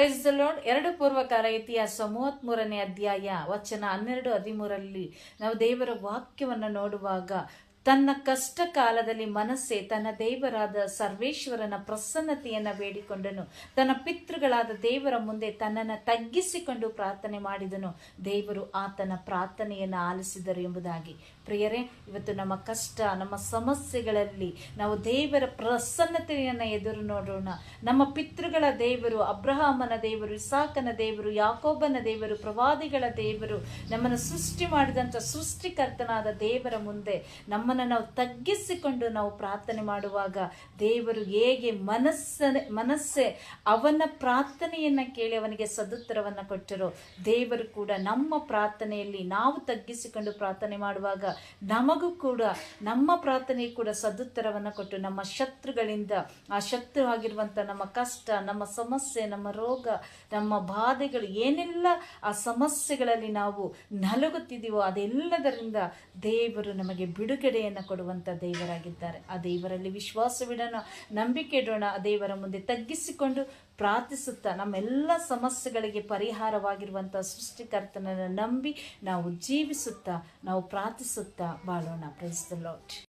Price ಎರಡು ಪೂರ್ವಕಾಲ ಇತಿಹಾಸ ಮೂವತ್ತ್ ಮೂರನೇ ಅಧ್ಯಾಯ ವಚನ ಹನ್ನೆರಡು ಹದಿಮೂರರಲ್ಲಿ ನಾವು ದೇವರ ವಾಕ್ಯವನ್ನು ನೋಡುವಾಗ ತನ್ನ ಕಷ್ಟ ಕಾಲದಲ್ಲಿ ಮನಸ್ಸೆ ತನ್ನ ದೇವರಾದ ಸರ್ವೇಶ್ವರನ ಪ್ರಸನ್ನತೆಯನ್ನ ಬೇಡಿಕೊಂಡನು. ತನ್ನ ಪಿತೃಗಳಾದ ದೇವರ ಮುಂದೆ ತನ್ನನ್ನು ತಗ್ಗಿಸಿಕೊಂಡು ಪ್ರಾರ್ಥನೆ ಮಾಡಿದನು. ದೇವರು ಆತನ ಪ್ರಾರ್ಥನೆಯನ್ನು ಆಲಿಸಿದರು ಎಂಬುದಾಗಿ. ಪ್ರಿಯರೇ, ಇವತ್ತು ನಮ್ಮ ಕಷ್ಟ, ನಮ್ಮ ಸಮಸ್ಯೆಗಳಲ್ಲಿ ನಾವು ದೇವರ ಪ್ರಸನ್ನತೆಯನ್ನು ಎದುರು ನೋಡೋಣ. ನಮ್ಮ ಪಿತೃಗಳ ದೇವರು, ಅಬ್ರಹಾಮನ ದೇವರು, ಇಸಾಕನ ದೇವರು, ಯಾಕೋಬನ ದೇವರು, ಪ್ರವಾದಿಗಳ ದೇವರು, ನಮ್ಮನ್ನು ಸೃಷ್ಟಿ ಮಾಡಿದಂಥ ಸೃಷ್ಟಿಕರ್ತನಾದ ದೇವರ ಮುಂದೆ ನಮ್ಮನ್ನು ನಾವು ತಗ್ಗಿಸಿಕೊಂಡು ನಾವು ಪ್ರಾರ್ಥನೆ ಮಾಡುವಾಗ ದೇವರು ಹೇಗೆ ಮನಸ್ಸನೆ ಮನಸ್ಸೆ ಅವನ ಪ್ರಾರ್ಥನೆಯನ್ನು ಕೇಳಿ ಅವನಿಗೆ ಸದುತ್ತರವನ್ನು ಕೊಟ್ಟರು, ದೇವರು ಕೂಡ ನಮ್ಮ ಪ್ರಾರ್ಥನೆಯಲ್ಲಿ ನಾವು ತಗ್ಗಿಸಿಕೊಂಡು ಪ್ರಾರ್ಥನೆ ಮಾಡುವಾಗ ನಮಗೂ ಕೂಡ, ನಮ್ಮ ಪ್ರಾರ್ಥನೆ ಕೂಡ ಸದುತ್ತರವನ್ನು ಕೊಟ್ಟು ನಮ್ಮ ಶತ್ರುಗಳಿಂದ, ಆ ಶತ್ರು ಆಗಿರುವಂಥ ನಮ್ಮ ಕಷ್ಟ, ನಮ್ಮ ಸಮಸ್ಯೆ, ನಮ್ಮ ರೋಗ, ನಮ್ಮ ಬಾಧೆಗಳು ಏನೆಲ್ಲ ಆ ಸಮಸ್ಯೆಗಳಲ್ಲಿ ನಾವು ನಲುಗುತ್ತಿದ್ದೀವೋ ಅದೆಲ್ಲದರಿಂದ ದೇವರು ನಮಗೆ ಬಿಡುಗಡೆಯನ್ನು ಕೊಡುವಂಥ ದೇವರಾಗಿದ್ದಾರೆ. ಆ ದೇವರಲ್ಲಿ ವಿಶ್ವಾಸವಿಡೋಣ, ನಂಬಿಕೆ ಇಡೋಣ, ಆ ದೇವರ ಮುಂದೆ ತಗ್ಗಿಸಿಕೊಂಡು ಪ್ರಾರ್ಥಿಸುತ್ತಾ ನಮ್ಮೆಲ್ಲ ಸಮಸ್ಯೆಗಳಿಗೆ ಪರಿಹಾರವಾಗಿರುವಂಥ ಸೃಷ್ಟಿಕರ್ತನನ್ನು ನಂಬಿ ನಾವು ಜೀವಿಸುತ್ತಾ, ನಾವು ಪ್ರಾರ್ಥಿಸುತ್ತಾ ಬಾಳೋಣ. Praise the lord